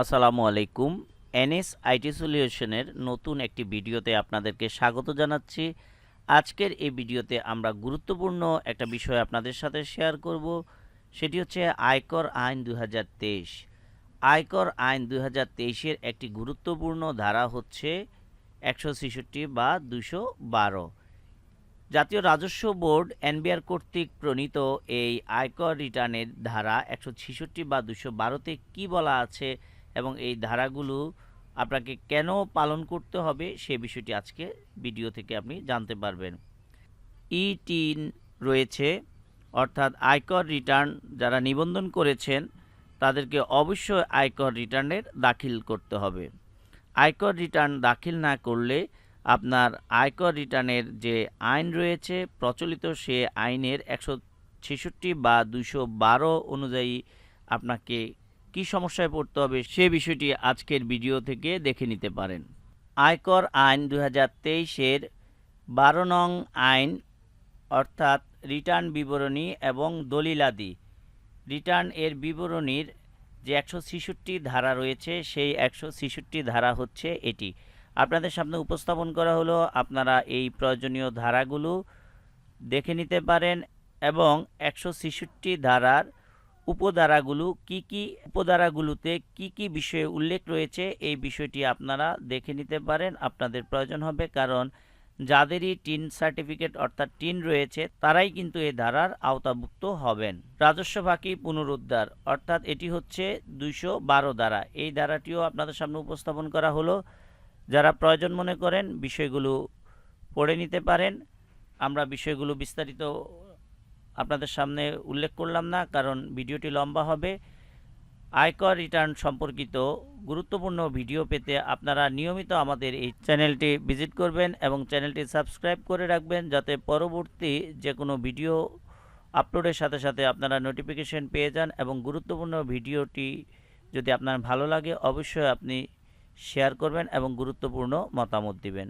আসসালামু আলাইকুম। NS IT সলিউশনের নতুন একটি ভিডিওতে আপনাদেরকে স্বাগত জানাচ্ছি। আজকের এই ভিডিওতে আমরা গুরুত্বপূর্ণ একটা বিষয় আপনাদের সাথে শেয়ার করব। সেটি হচ্ছে আয়কর আইন দু হাজার তেইশ। আয়কর আইন দুই এর একটি গুরুত্বপূর্ণ ধারা হচ্ছে একশো ছেষট্টি বা দুশো জাতীয় রাজস্ব বোর্ড এনবিআর কর্তৃক প্রণীত এই আয়কর রিটার্নের ধারা একশো ছেষট্টি বা দুশো বারোতে কী বলা আছে এবং এই ধারাগুলো আপনাকে কেন পালন করতে হবে সে বিষয়টি আজকে ভিডিও থেকে আপনি জানতে পারবেন। ই টিন রয়েছে, অর্থাৎ আয়কর রিটার্ন যারা নিবন্ধন করেছেন, তাদেরকে অবশ্যই আয়কর রিটার্নের দাখিল করতে হবে। আয়কর রিটার্ন দাখিল না করলে আপনার আয়কর রিটার্নের যে আইন রয়েছে, প্রচলিত সে আইনের একশো ছেষট্টি বা দুশো বারো অনুযায়ী আপনাকে কি সমস্যায় পড়তে হবে সে বিষয়টি আজকের ভিডিও থেকে দেখে নিতে পারেন। আয়কর আইন দু হাজার তেইশের বারো নং আইন, অর্থাৎ রিটার্ন বিবরণী এবং দলিলাদি রিটার্ন এর বিবরণীর যে একশো ছেষট্টি ধারা রয়েছে, সেই একশো ছেষট্টি ধারা হচ্ছে এটি। আপনাদের সামনে উপস্থাপন করা হলো আপনারা এই প্রয়োজনীয় ধারাগুলো দেখে নিতে পারেন এবং একশো ছেষট্টি ধারার উপধারাগুলো কি কি উপধারাগুলোতে কি কি বিষয়ে উল্লেখ রয়েছে, এই বিষয়টি আপনারা দেখে নিতে পারেন। আপনাদের প্রয়োজন হবে কারণ যাদেরই টিন সার্টিফিকেট অর্থাৎ টিন রয়েছে, তারাই কিন্তু এই ধারার আওতাভুক্ত হবেন। রাজস্ব ফাঁকি পুনরুদ্ধার, অর্থাৎ এটি হচ্ছে দুইশো বারো ধারা। এই ধারাটিও আপনাদের সামনে উপস্থাপন করা হলো। যারা প্রয়োজন মনে করেন, বিষয়গুলো পড়ে নিতে পারেন। আমরা বিষয়গুলো বিস্তারিত আপনাদের সামনে উল্লেখ করলাম না, কারণ ভিডিওটি লম্বা হবে। আয়কর রিটার্ন সম্পর্কিত গুরুত্বপূর্ণ ভিডিও পেতে আপনারা নিয়মিত আমাদের এই চ্যানেলটি ভিজিট করবেন এবং চ্যানেলটি সাবস্ক্রাইব করে রাখবেন, যাতে পরবর্তী যে কোনো ভিডিও আপলোডের সাথে সাথে আপনারা নোটিফিকেশন পেয়ে যান এবং গুরুত্বপূর্ণ ভিডিওটি যদি আপনার ভালো লাগে, অবশ্যই আপনি শেয়ার করবেন এবং গুরুত্বপূর্ণ মতামত দিবেন।